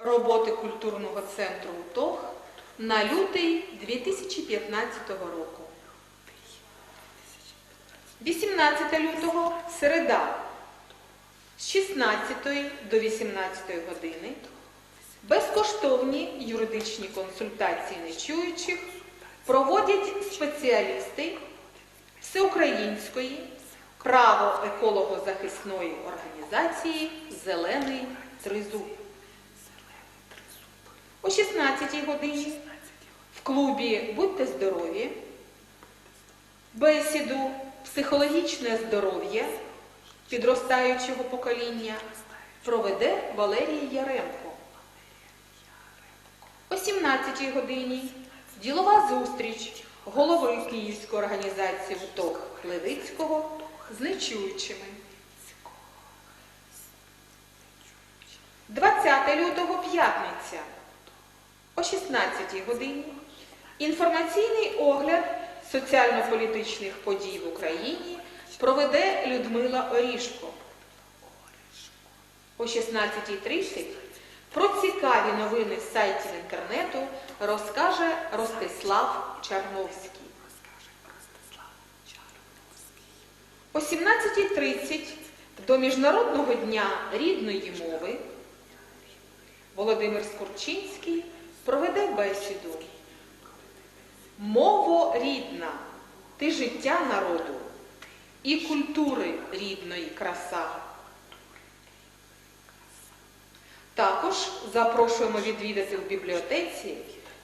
роботи культурного центру УТОГ на лютий 2015 року. 18 лютого середа з 16 до 18 години безкоштовні юридичні консультації нечуючих проводять спеціалісти Всеукраїнської право-еколого-захисної організації Зелений Тризуб. О 16 годині в клубі Будьте здорові, бесіду Психологічне здоров'я підростаючого покоління проведе Валерій Яремко. О 17 годині ділова зустріч голови Київської організації ВТОГ Левицького з нечуючими. 20 лютого п'ятниця о 16 годині інформаційний огляд соціально-політичних подій в Україні проведе Людмила Орішко. О 16.30 про цікаві новини з сайтів інтернету розкаже Ростислав Чарновський. О 17.30 до Міжнародного дня рідної мови Володимир Скурчинський проведе бесіду. Мово рідна, ти життя народу і культури рідної краса. Також запрошуємо відвідати в бібліотеці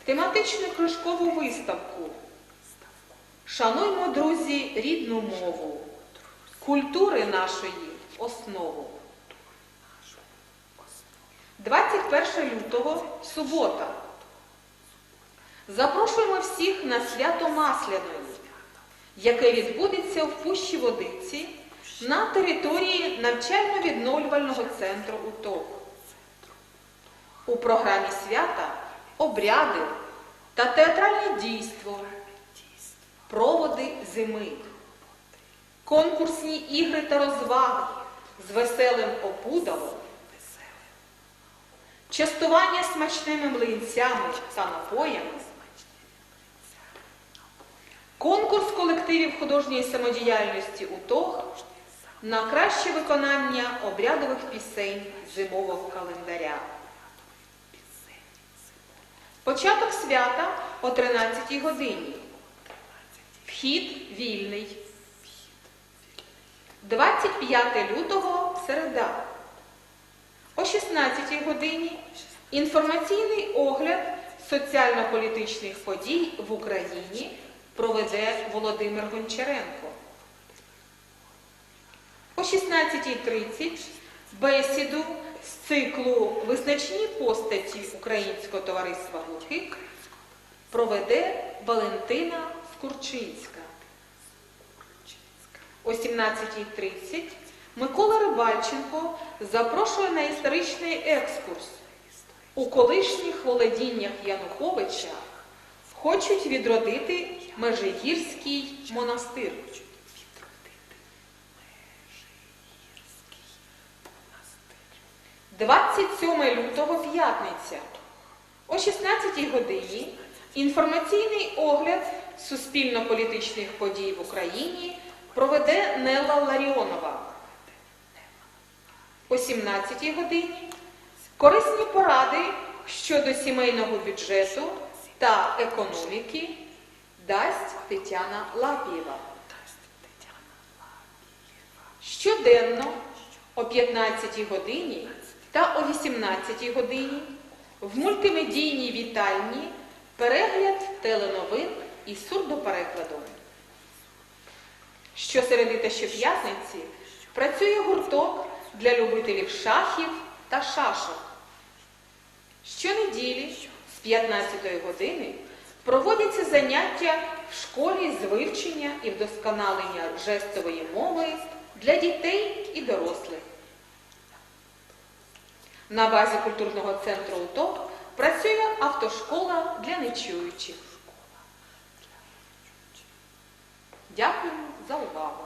тематичну книжкову виставку. Шануймо, друзі, рідну мову, культури нашої основу. 21 лютого субота. Запрошуємо всіх на свято Масляної, яке відбудеться в Пущі Водиці на території навчально-відновлювального центру УТОК. У програмі свята обряди та театральне дійство, проводи зими, конкурсні ігри та розваги з веселим опудалом, частування смачними млинцями та напоями, конкурс колективів художньої самодіяльності УТОГ на краще виконання обрядових пісень зимового календаря. Початок свята о 13 годині. Вхід вільний. 25 лютого середа. О 16 годині інформаційний огляд соціально-політичних подій в Україні проведе Володимир Гончаренко. О 16.30 бесіду з циклу Визначні постаті Українського товариства глухих проведе Валентина Скурчинська. О 17.30 Микола Рибальченко запрошує на історичний екскурс. У колишніх володіннях Януковича хочуть відродити Межигірський монастир. 27 лютого п'ятниця. О 16-й годині інформаційний огляд суспільно-політичних подій в Україні проведе Нелла Ларіонова. О 17-й годині корисні поради щодо сімейного бюджету та економіки дасть Тетяна Лапієва. Щоденно о 15 годині та о 18 годині в мультимедійній вітальні перегляд теленовин із сурдоперекладом. Щосереди та щоп'ятниці працює гурток для любителів шахів та шашок. Щонеділі з 15 години проводяться заняття в школі з вивчення і вдосконалення жестової мови для дітей і дорослих. На базі культурного центру УТОП працює автошкола для нечуючих. Дякую за увагу.